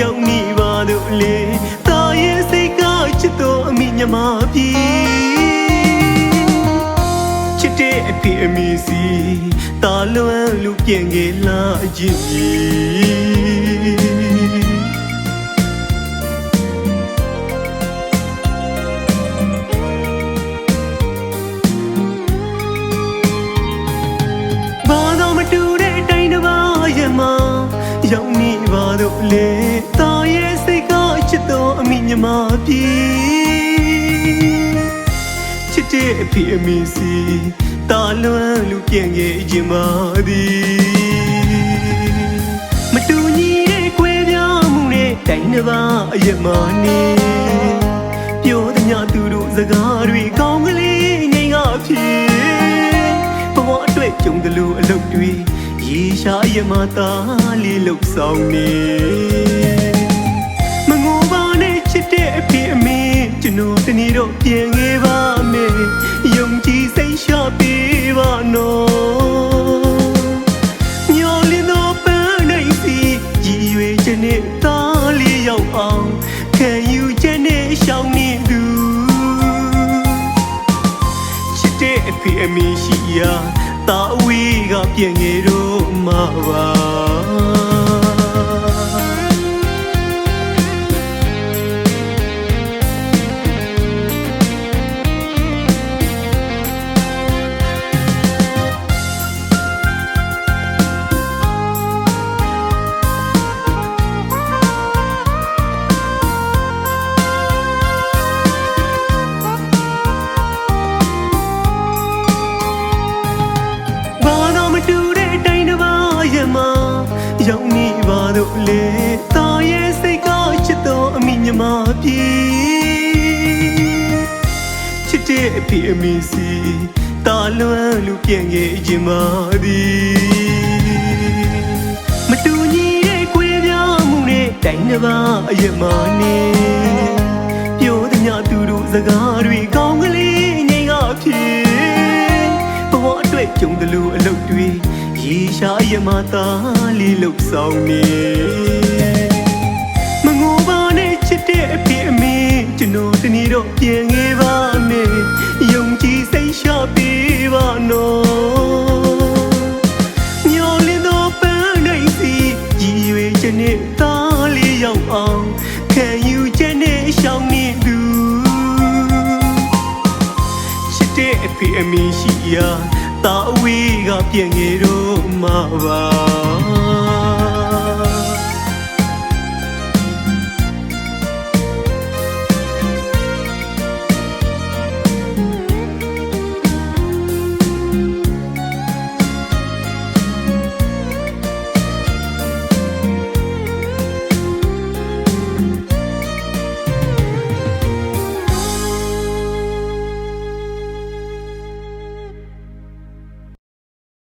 ရောက်နေပါတော့လေတာရဲ့စိတ်ကချစ်တော်အမိညမပြီချစ်တဲ့အဖေအမေစီတာလွမ်းလူပြင်ငယ်လာခြင်းပြီ ချစ်တဲ့အဖေအမေစီတာလွမ်းလူပြန်ခဲ့ခြင်းပါသည်မတူညီတဲ့ကွဲပြားမှုနဲ့တိုင်းတစ်ပါးအရဲ့မှာနေပြောသည်ညသူတို့စကားတွေကောင်းကလေးငိမ်ကဖြစ်ဘဝအတွက်ကြုံတယ်လို့အလုပ်တွေရေရှားရမသားလေးလှုပ်ဆောင်နေမငိုပါနဲ့ချစ်တဲ့အဖေအမေကျွန်တော်တနေ့တော့ပြန်ခဲ့ပါ ဖေအမေရှိရာတာအဝေးကပြန်ငယ်တော့မှာပါ ရောက်နေပါတော့လေတာရဲ့စိတ်ကချစ်တော်အမိညမပြေချစ်တဲ့အဖေအမေစီတာလွမ်းလူပြန်ခဲ့ခြင်းပါသည်မတူညီတဲ့ကွဲပြားမှုနဲ့တိုင်းတစ်ပါးအရဲ့မှာနေပြောသည်ညသူတို့စကားတွေကောင်းကလေးငိမ်ကဖြစ်ဘဝအတွက်ကြုံတယ်လို့အလုပ်တွေ ရေရှားရမသားလေးလှုပ်ဆောင်နေမငိုပါနဲ့ချစ်တဲ့အဖေအမေကျွန်တော်တနေ့တော့ပြန်ခဲ့ပါမယ်ယုံကြည်စိတ်ရှာပေးပါနော်မျောလင်းသောပန်းနိုင်စီရည်ရွယ်ချက်နဲ့သားလေးရောက်အောင်ခံယူချက်နဲ့ရှောင်နေသူချစ်တဲ့အဖေအမေရှိရာတာအဝေးကပြန်ငယ်တော့မှာ ပါ